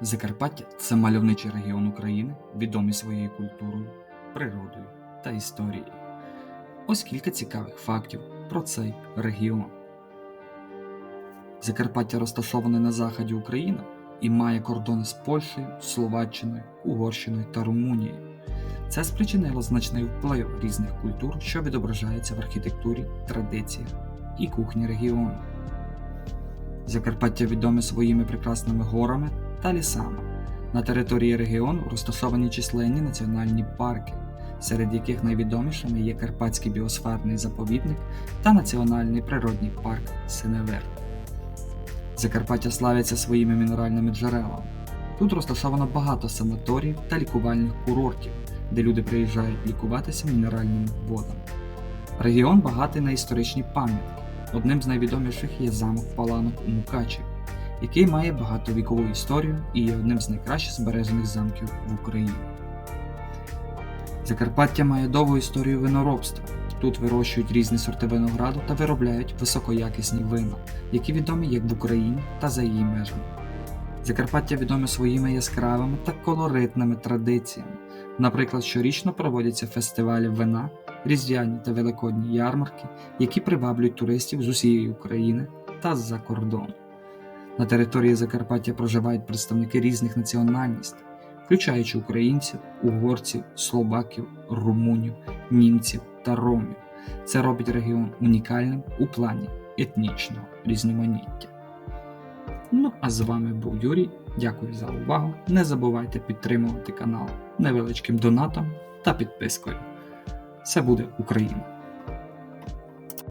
Закарпаття це мальовничий регіон України, відомий своєю культурою, природою та історією. Ось кілька цікавих фактів про цей регіон. Закарпаття розташоване на заході України і має кордони з Польщею, Словаччиною, Угорщиною та Румунією. Це спричинило значний вплив різних культур, що відображається в архітектурі, традиціях і кухні регіону. Закарпаття відоме своїми прекрасними горами та лісами. На території регіону розташовані численні національні парки, серед яких найвідомішими є Карпатський біосферний заповідник та Національний природний парк Синевир. Закарпаття славиться своїми мінеральними джерелами. Тут розташовано багато санаторіїв та лікувальних курортів, де люди приїжджають лікуватися мінеральними водами. Регіон багатий на історичні пам'ятки. Одним з найвідоміших є замок Паланок у Мукачеві, який має багатовікову історію і є одним з найкраще збережених замків в Україні. Закарпаття має довгу історію виноробства. Тут вирощують різні сорти винограду та виробляють високоякісні вина, які відомі як в Україні та за її межами. Закарпаття відоме своїми яскравими та колоритними традиціями. Наприклад, щорічно проводяться фестивалі вина, різдвяні та великодні ярмарки, які приваблюють туристів з усієї України та з-за кордону. На території Закарпаття проживають представники різних національностей, включаючи українців, угорців, словаків, румунів, німців та ромів. Це робить регіон унікальним у плані етнічного різноманіття. Ну а з вами був Юрій. Дякую за увагу. Не забувайте підтримувати канал невеличким донатом та підпискою. Це буде Україна!